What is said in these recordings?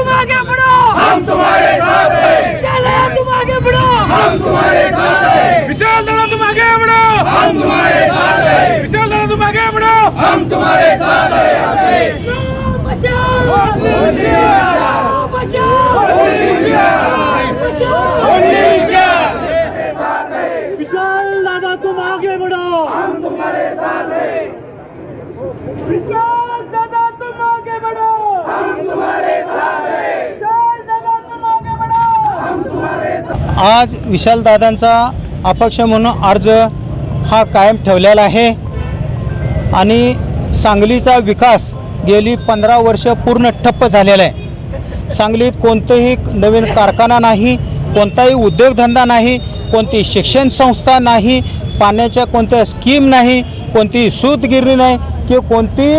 तुम आगे बढ़ो हम तुम्हारे साथ हैं. चले तुम आगे बढ़ो हम तुम्हारे साथ हैं. विशाल दादा तुम आगे बढ़ो हम तुम्हारे साथ हैं. विशाल दादा तुम आगे बढ़ो हम तुम्हारे साथ हैं. बचाओ. बचाओ. बचाओ. विशाल दादा तुम आगे बढ़ो हम तुम्हारे साथ हैं. विशाल दादा तुम आगे बढ़ो हम तुम्हारे साथ हैं विशाल दादा तुम आगे बढ़ो हम तुम्हारे आज विशालदादांचा अपक्ष म्हणून अर्ज हा कायम ठेवलेला आहे. आणि सांगलीचा विकास गेली पंधरा वर्ष पूर्ण ठप्प झालेला आहे. सांगलीत कोणतंही नवीन कारखाना नाही कोणताही उद्योगधंदा नाही कोणती शिक्षण संस्था नाही पाण्याच्या कोणत्या स्कीम नाही कोणतीही सूतगिरणी नाही किंवा कोणती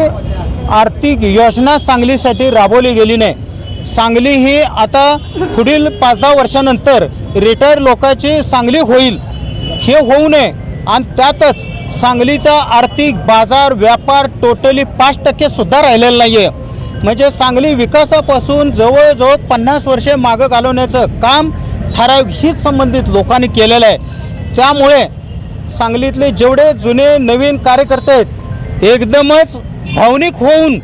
आर्थिक योजना सांगलीसाठी राबवली गेली नाही. सांगली ही आता पुढील पाच दहा वर्षानंतर रिटायर लोकांची सांगली होईल. हे होऊ नये. आणि त्यातच सांगलीचा आर्थिक बाजार व्यापार टोटली पाच टक्के सुद्धा राहिलेला नाही आहे म्हणजे सांगली विकासापासून जवळजवळ पन्नास वर्षे मागं घालवण्याचं काम ठराविक संबंधित लोकांनी केलेलं आहे. त्यामुळे सांगलीतले जेवढे जुने नवीन कार्यकर्ते आहेत एकदमच भावनिक होऊन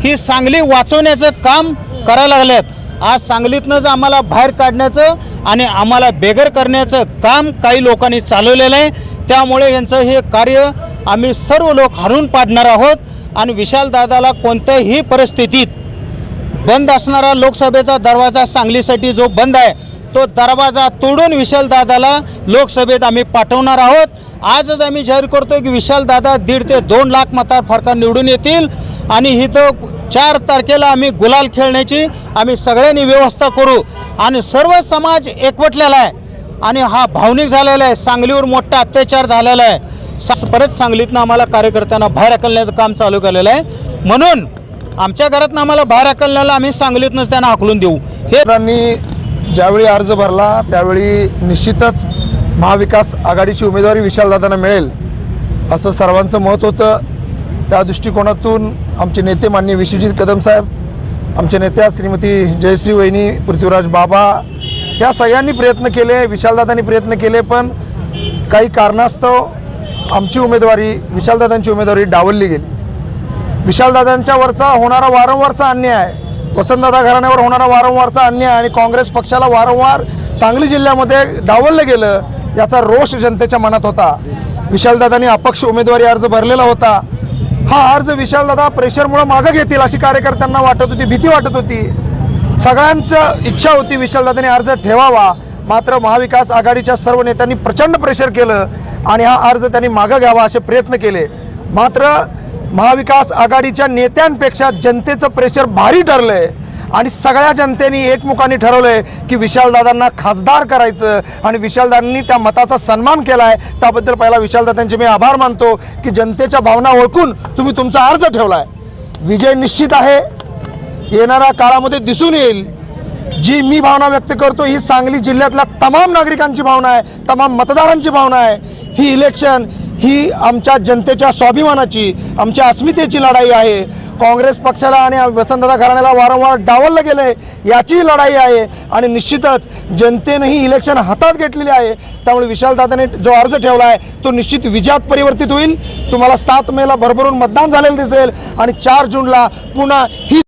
ही सांगली वाचवण्याचं काम करायला लागल्यात आज सांगलीतनंच आम्हाला बाहेर काढण्याचं आणि आम्हाला बेघर करण्याचं काम काही लोकांनी चालवलेलं आहे त्यामुळे यांचं हे कार्य आम्ही सर्व लोक हरून पाडणार आहोत आणि विशालदादाला कोणत्याही परिस्थितीत बंद असणारा लोकसभेचा दरवाजा सांगलीसाठी जो बंद आहे तो दरवाजा तोडून विशालदादाला लोकसभेत आम्ही पाठवणार आहोत. आजच आम्ही जाहीर करतो की विशालदादा दीड ते दोन लाख मतार फरका निवडून येतील आणि इथं चार तारखेला आम्ही गुलाल खेळण्याची आम्ही सगळ्यांनी व्यवस्था करू. आणि सर्व समाज एकवटलेला आहे. आणि हा भावनिक झालेला आहे. सांगलीवर मोठा अत्याचार झालेला आहे. सा- परत सांगलीतनं आम्हाला कार्यकर्त्यांना बाहेर हकलण्याचं काम चालू केलेलं आहे. म्हणून आमच्या घरातनं आम्हाला बाहेर हकलण्याला आम्ही सांगलीतनंच त्यांना हाकलून देऊ. हे त्यांनी ज्यावेळी अर्ज भरला त्यावेळी निश्चितच महाविकास आघाडीची उमेदवारी विशालदादांना मिळेल. असं सर्वांचं मत होतं. त्या दृष्टिकोनातून आमचे नेते माननीय विश्वजित कदम साहेब आमच्या नेत्या श्रीमती जयश्री वहिनी पृथ्वीराज बाबा या सगळ्यांनी प्रयत्न केले विशालदादांनी प्रयत्न केले पण काही कारणास्तव आमची उमेदवारी विशालदादांची उमेदवारी डावलली गेली. विशालदादांच्या वरचा होणारा वारंवारचा अन्याय वसंतदादा घराण्यावर होणारा वारंवारचा अन्याय आणि काँग्रेस पक्षाला वारंवार सांगली जिल्ह्यामध्ये डावललं गेलं याचा रोष जनतेच्या मनात होता. विशालदादांनी अपक्ष उमेदवारी अर्ज भरलेला होता. हा अर्ज विशालदादा प्रेशरमुळं मागं घेतील अशी कार्यकर्त्यांना वाटत होती भीती वाटत होती. सगळ्यांचं इच्छा होती विशालदादाने अर्ज ठेवावा. मात्र महाविकास आघाडीच्या सर्व नेत्यांनी प्रचंड प्रेशर केलं आणि हा अर्ज त्यांनी मागं घ्यावा असे प्रयत्न केले. मात्र महाविकास आघाडीच्या नेत्यांपेक्षा जनतेचं प्रेशर भारी ठरलं आहे आणि सगळ्या जनतेने एकमुखाने ठरवलं आहे की विशालदादांना खासदार करायचं आणि विशालदादांनी त्या मताचा सन्मान केला आहे त्याबद्दल पहिला विशालदादांचे मी आभार मानतो की जनतेच्या भावना ओळखून तुम्ही तुमचा अर्ज ठेवला आहे विजय निश्चित आहे. येणाऱ्या काळामध्ये दिसून येईल. जी मी भावना व्यक्त करतो ही सांगली जिल्ह्यातल्या तमाम नागरिकांची भावना आहे तमाम मतदारांची भावना आहे. ही इलेक्शन ही आमच्या जनतेच्या स्वाभिमानाची आमच्या अस्मितेची लढाई आहे. काँग्रेस पक्षाला आणि वसंतदादा घराण्याला वारंवार डावललं गेलं आहे याची लढाई आहे. आणि निश्चितच जनतेनंही इलेक्शन हातात घेतलेली आहे. त्यामुळे विशालदादाने जो अर्ज ठेवला आहे तो निश्चित विजयात परिवर्तित होईल. तुम्हाला सात मेला भरभरून मतदान झालेलं दिसेल. आणि चार जूनला पुन्हा ही